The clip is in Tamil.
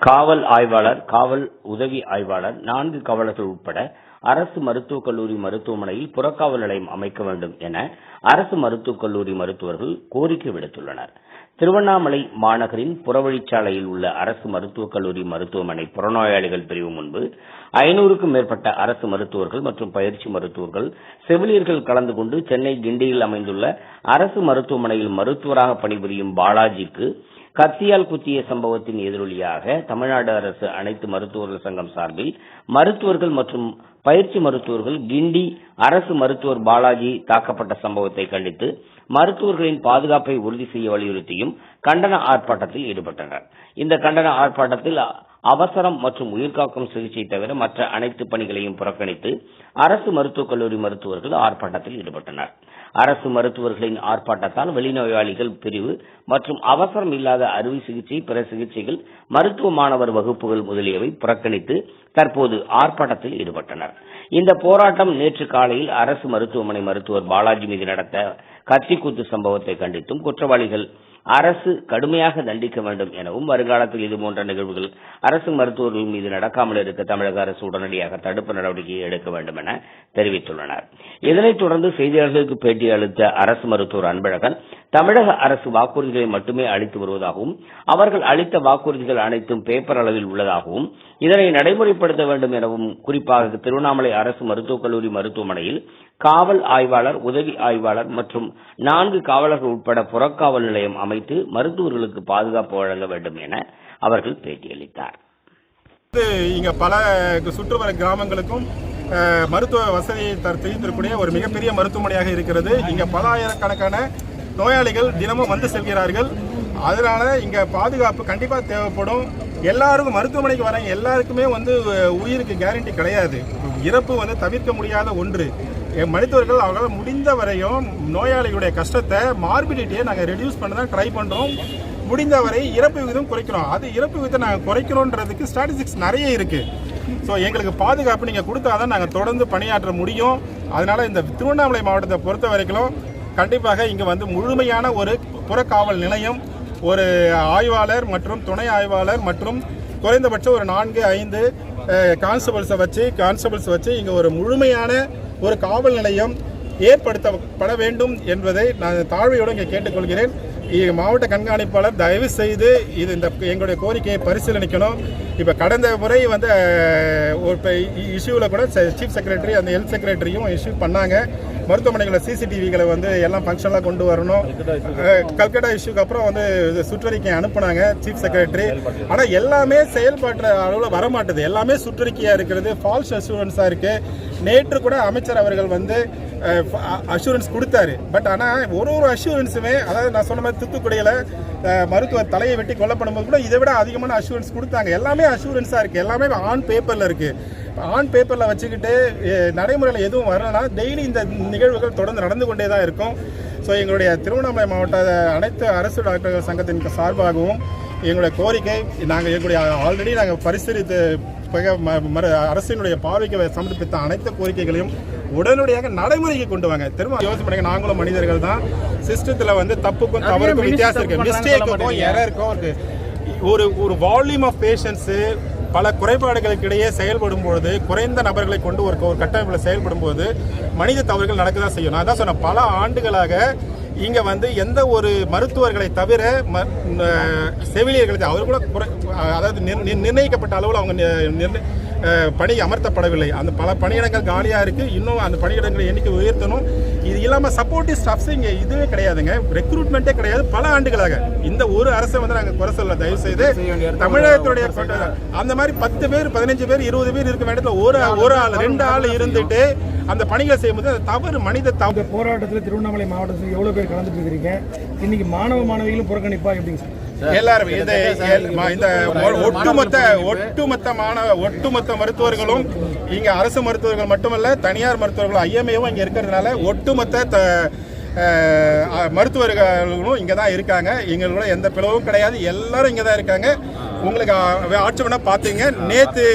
காவல் ஆய்வாளர் காவல் உதவி ஆய்வாளர் நான்கு காவலர்கள் உட்பட அரசு மருத்துவக் கல்லூரி மருத்துவமனையில் புறக்காவல் நிலையம் அமைக்க வேண்டும் என அரசு மருத்துவக் கல்லூரி மருத்துவர்கள் கோரிக்கை விடுத்துள்ளனர். திருவண்ணாமலை மாநகரின் புறவழிச்சாலையில் உள்ள அரசு மருத்துவக் கல்லூரி மருத்துவமனை புறநோயாளிகள் பிரிவு முன்பு ஐநூறுக்கும் மேற்பட்ட அரசு மருத்துவர்கள் மற்றும் பயிற்சி மருத்துவர்கள் செவிலியர்கள் கலந்து கொண்டு சென்னை கிண்டியில் அமைந்துள்ள அரசு மருத்துவமனையில் மருத்துவராக பணிபுரியும் பாலாஜிக்கு கத்தியால் குத்திய சம்பவத்தின் எதிரொலியாக தமிழ்நாடு அரசு அனைத்து மருத்துவர்கள் சங்கம் சார்பில் மருத்துவர்கள் மற்றும் பயிற்சி மருத்துவர்கள் கிண்டி அரசு மருத்துவர் பாலாஜி தாக்கப்பட்ட சம்பவத்தை கண்டித்து மருத்துவர்களின் பாதுகாப்பை உறுதி செய்ய வலியுறுத்தியும் கண்டன ஆர்ப்பாட்டத்தில் ஈடுபட்டனர். இந்த கண்டன ஆர்ப்பாட்டத்தில் அவசரம் மற்றும் உயிர்காக்கும் சிகிச்சை தவிர மற்ற அனைத்து பணிகளையும் புறக்கணித்து அரசு மருத்துவக் கல்லூரி மருத்துவர்கள் ஆர்ப்பாட்டத்தில் ஈடுபட்டனர். அரசு மருத்துவர்களின் ஆர்ப்பாட்டத்தால் வெளிநோயாளிகள் பிரிவு மற்றும் அவசரம் இல்லாத அறுவை சிகிச்சை பிற சிகிச்சைகள் மருத்துவ மாணவர் வகுப்புகள் முதலியவை புறக்கணித்து தற்போது ஆர்ப்பாட்டத்தில் ஈடுபட்டனர். இந்த போராட்டம் நேற்று காலையில் அரசு மருத்துவமனை மருத்துவர் பாலாஜி மீது நடத்த கத்திக்குத்து சம்பவத்தை கண்டித்தும் குற்றவாளிகள் அரசு கடுமையாக தண்டிக்க வேண்டும் எனவும் வருங்காலத்தில் இதுபோன்ற நிகழ்வுகள் அரசு மருத்துவர்கள் மீது நடக்காமல் இருக்க தமிழக அரசு உடனடியாக தடுப்பு நடவடிக்கை எடுக்க வேண்டும் என தெரிவித்துள்ளனர். இதனைத் தொடர்ந்து செய்தியாளர்களுக்கு பேட்டி அளித்த அரசு மருத்துவர் அன்பழகன் தமிழக அரசு வாக்குறுதிகளை மட்டுமே அளித்து வருவதாகவும் அவர்கள் அளித்த வாக்குறுதிகள் அனைத்தும் பேப்பர் அளவில் உள்ளதாகவும் இதனை நடைமுறைப்படுத்த வேண்டும் எனவும் குறிப்பாக திருவண்ணாமலை அரசு மருத்துவக் கல்லூரி மருத்துவமனையில் காவல் ஆய்வாளர் உதவி ஆய்வாளர் மற்றும் நான்கு காவலர்கள் உட்பட புறக்காவல் நிலையம் அமைத்து மருத்துவர்களுக்கு பாதுகாப்பு வழங்க வேண்டும் என அவர்கள் பேட்டியளித்தார். இங்க பல சுற்றுப்புற கிராமங்களுக்கும் மருத்துவ வசதியை தர செய்திருக்கக்கூடிய ஒரு மிகப்பெரிய மருத்துவமனையாக இருக்கிறது. இங்க பல ஆயிரக்கணக்கான நோயாளிகள் தினமும் வந்து செல்கிறார்கள். அதனால இங்கே பாதுகாப்பு கண்டிப்பாக தேவைப்படும். எல்லாருக்கும் மருத்துவமனைக்கு வர எல்லாருக்குமே வந்து உயிருக்கு கேரண்டி கிடையாது. இறப்பு வந்து தவிர்க்க முடியாத ஒன்று. என் மருத்துவர்கள் அவங்களால் முடிந்த வரையும் நோயாளிகளுடைய கஷ்டத்தை மார்பிலிட்டியை நாங்கள் ரெடியூஸ் பண்ண தான் ட்ரை பண்ணுறோம் முடிந்தவரை இறப்பு விகிதம் குறைக்கிறோம். அது இறப்பு விகிதம் நாங்கள் குறைக்கணுன்றதுக்கு ஸ்டாட்டிஸ்டிக்ஸ் நிறைய இருக்குது ஸோ எங்களுக்கு பாதுகாப்பு நீங்கள் கொடுத்தாதான் நாங்கள் தொடர்ந்து பணியாற்ற முடியும். அதனால இந்த திருவண்ணாமலை மாவட்டத்தை பொறுத்த வரைக்கும் கண்டிப்பாக இங்கே வந்து முழுமையான ஒரு புறக்காவல் நிலையம் ஒரு ஆய்வாளர் மற்றும் துணை ஆய்வாளர் மற்றும் குறைந்தபட்சம் ஒரு நான்கு ஐந்து கான்ஸ்டபிள்ஸை வச்சு கான்ஸ்டபிள்ஸ் வச்சு இங்கே ஒரு முழுமையான ஒரு காவல் நிலையம் ஏற்படுத்தப்பட வேண்டும் என்பதை நான் தாழ்வையோடு இங்கே கேட்டுக்கொள்கிறேன். மாவட்ட கண்காணிப்பாளர் தயவு செய்து இது இந்த எங்களுடைய கோரிக்கையை பரிசீலனிக்கணும். இப்போ கடந்த முறை வந்து ஒரு இஷ்யூவில் கூட சீஃப் செக்ரட்டரி அந்த ஹெல்த் செக்ரட்டரியும் இஷ்யூ பண்ணாங்க. மருத்துவமனைகளில் சிசிடிவிகளை வந்து எல்லாம் ஃபங்க்ஷனலாக கொண்டு வரணும். கல்கட்டா இஷ்யூக்கு அப்புறம் வந்து இது சுற்றறிக்கை அனுப்புனாங்க சீஃப் செக்ரட்டரி. ஆனால் எல்லாமே செயல்பாட்டு அளவில் வரமாட்டேது. எல்லாமே சுற்றறிக்கையாக இருக்கிறது. ஃபால்ஸ் அஷூரன்ஸாக இருக்குது நேற்று கூட அமைச்சர் அவர்கள் வந்து அஷூரன்ஸ் கொடுத்தாரு. பட் ஆனால் ஒரு ஒரு அஷூரன்ஸுமே அதாவது நான் சொன்ன மாதிரி தூத்துக்குடியில் மருத்துவர் தலையை வெட்டி கொல்லப்படும் போது கூட இதை விட அதிகமான அஷூரன்ஸ் கொடுத்தாங்க. எல்லாமே அஷூரன்ஸாக இருக்குது எல்லாமே ஆன் பேப்பரில் இருக்குது ஆன் பேப்பரில் வச்சுக்கிட்டு நடைமுறையில் எதுவும் வரலனா டெய்லி இந்த நிகழ்வுகள் தொடர்ந்து நடந்து கொண்டே தான் இருக்கும். ஸோ எங்களுடைய திருவண்ணாமலை மாவட்ட அனைத்து அரசு டாக்டர்கள் சங்கத்தின் சார்பாகவும் எங்களுடைய கோரிக்கை நாங்கள் எங்களுடைய ஆல்ரெடி நாங்கள் பரிசீலித்து அரசினுடைய பார்வைக்கு சமர்ப்பித்த அனைத்து கோரிக்கைகளையும் உடனடியாக நடைமுறைக்கு கொண்டு வாங்க. திரும்ப யோசனை பண்ணுங்க நாங்களும் மனிதர்கள் தான். சிஸ்டத்தில் வந்து தப்புக்கும் தவறுக்கும் வித்தியாசம் இருக்கு. மிஸ்டேக்குக்கும் எரருக்கும் இருக்கு. ஒரு ஒரு வால்யூம் ஆஃப் பேஷண்ட்ஸு பல குறைபாடுகளுக்கு இடையே செயல்படும் பொழுது குறைந்த நபர்களை கொண்டு ஒரு ஒரு கட்டமைப்பில் செயல்படும் போது மனித தவறுகள் நடக்க தான் செய்யும். நான் தான் சொன்னேன் பல ஆண்டுகளாக இங்கே வந்து எந்த ஒரு மருத்துவர்களை தவிர ம- செவிலியர்களை அவர் கூட அதாவது நிர்- நிர்- நிர்ணயிக்கப்பட்ட அளவில் அவங்க பணி அமர்த்தப்படவில்லை. அந்த பல பணியிடங்கள் காலியாக இருக்குது இன்னும் அந்த பணியிடங்களை எண்ணிக்கை உயர்த்தணும். இது இல்லாமல் சப்போர்ட்டிவ் ஸ்டாஃப்ஸ் இங்கே இதுவே கிடையாதுங்க. ரெக்ரூட்மெண்ட்டே கிடையாது. பல ஆண்டுகளாக. இந்த ஒரு அரசை வந்து நாங்கள் குறை சொல்ல தயவு செய்து தமிழகத்துடைய அந்த மாதிரி பத்து பேர் பதினஞ்சு பேர் இருபது பேர் இருக்க வேண்டியதுல ஒரு ஒரு ஆள் ரெண்டு ஆள் இருந்துட்டு அந்த பணிகளை செய்யும்போது அது தவறு மனித தவறு போராட்டத்தில் திருவண்ணாமலை மாவட்டத்தில் எவ்வளோ பேர் கலந்துட்டு இருக்கிறீங்க இன்னைக்கு மாணவ மாணவிகளும் புறக்கணிப்பா எப்படிங்க சார்? எல்லாரும் இந்த இந்த ஒட்டுமொத்த ஒட்டுமொத்தமான ஒட்டுமொத்த மருத்துவர்களும் இங்க அரசு மருத்துவர்கள் மட்டுமல்ல தனியார் மருத்துவர்கள் ஐஎம்ஏவும் இங்க இருக்கிறதுனால ஒட்டுமொத்த த- மருத்துவர்களும் இங்க தான் இருக்காங்க. எங்களோட எந்த பிளவும் கிடையாது. எல்லாரும் இங்க தான் இருக்காங்க. உங்களுக்கு ஆட்சி வேணா பாத்தீங்க நேத்து